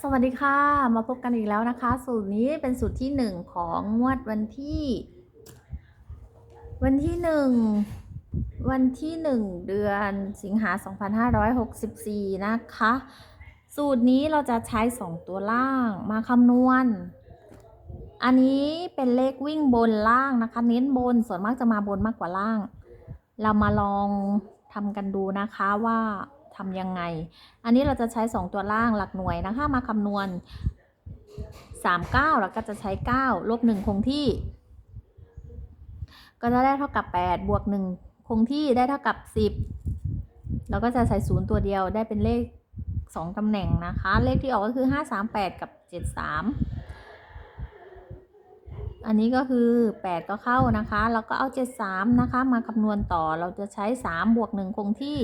สวัสดีค่ะ มาพบกันอีกแล้วนะคะ สูตรนี้เป็นสูตรที่หนึ่งของงวดวันที่ วันที่หนึ่งวันที่หนึ่งเดือนสิงหา2564นะคะ สูตรนี้เราจะใช้สองตัวล่างมาคำนวณ อันนี้เป็นเลขวิ่งบนล่างนะคะ เน้นบนส่วนมากจะมาบนมากกว่าล่าง เรามาลองทำกันดูนะคะว่า ทำยังไง อันนี้เราจะใช้ 2 ตัวล่างหลักหน่วยนะคะมาคำนวณ 3 9 แล้วก็จะใช้ 9 ลบ 1 คงที่ ก็จะได้เท่ากับ 8 บวก 1 คงที่ได้เท่ากับ 10 แล้วก็จะใส่ศูนย์ตัวเดียวได้เป็นเลข 2ตำแหน่งนะคะ เลขที่ออกก็คือ 538 กับ 73 อันนี้ก็คือ 8 ก็เข้านะคะ แล้วก็เอา 73 นะคะ มาคำนวณต่อเราจะใช้ 3 บวก 1 คงที่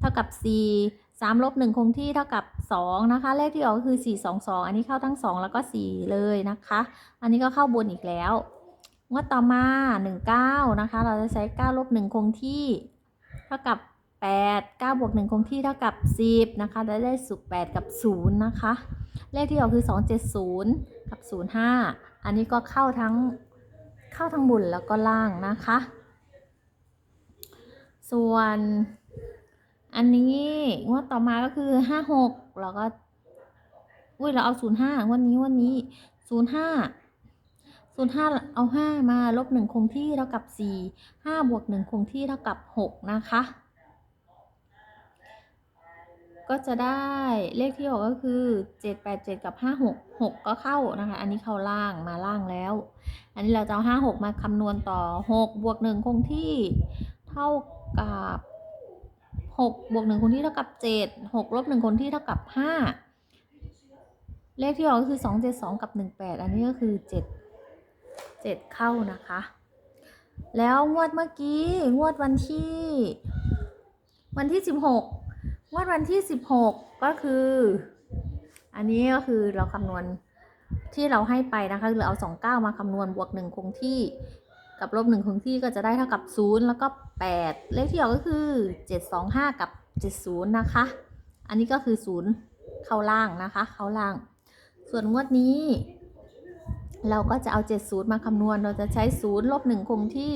เท่ากับ 4 3ลบ1คงที่เท่ากับ 2 นะคะ เลขที่ออกคือ 4 2 2 อันนี้เข้าทั้ง 2 แล้วก็ 4 เลยนะคะ อันนี้ก็เข้าบนอีกแล้วงวดต่อมา 19 นะคะ เราจะใช้9ลบ1คงที่ เท่ากับ 8 9บวก1คงที่เท่ากับ 10 นะคะได้ได้สุก8กับ 0 นะคะ เลขที่ออกคือ 270 กับ 05 อันนี้ก็เข้าทั้งเข้าทั้งบนแล้วก็ล่างนะคะ ส่วน อันนี้งวดต่อมาก็คือ56แล้วก็ อุ้ยเราเอา05งวันนี้วันนี้05 05เอา5มาลบ1คงที่เท่ากับ4 5บวก1คงที่เท่ากับ6นะคะ ก็จะได้เลขที่ออกก็คือ787กับ56 6ก็เข้านะคะ อันนี้เข้าล่างมาล่างแล้ว อันนี้เราจะเอา56มาคำนวณต่อ6บวก1คงที่เท่ากับ 6บวก1คงที่เท่ากับ7 6ลบ1คงที่เท่ากับ5เลขที่ออกก็คือ272กับ18อันนี้ก็คือ7 7เจ็ดเข้านะคะ แล้วงวดเมื่อกี้งวดวันที่ วันที่16งวดวันที่16ก็คือ อันนี้ก็คือเราคำนวณที่เราให้ไปนะคะคือเอา29มาคำนวณบวก1คงที่ กับลบ1คงที่ก็จะได้เท่ากับ 0 แล้วก็ 8 เลขที่ออกก็คือ 725 กับ 70 นะคะ อันนี้ก็คือ 0 เข้าล่างนะคะ เข้าล่าง ส่วนงวดนี้ เราก็จะเอา 70 มาคำนวณ เราจะใช้ 0 ลบ 1 คงที่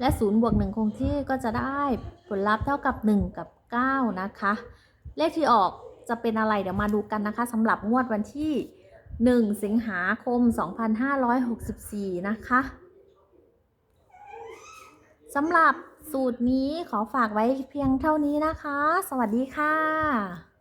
และ 0 บวก 1 คงที่ก็จะได้ผลลัพธ์เท่ากับ 1 กับ 9 นะคะ เลขที่ออกจะเป็นอะไรเดี๋ยวมาดูกันนะคะสำหรับงวดวันที่ 1 สิงหาคม 2564 นะคะ สำหรับสูตรนี้ขอฝากไว้เพียงเท่านี้นะคะ สวัสดีค่ะ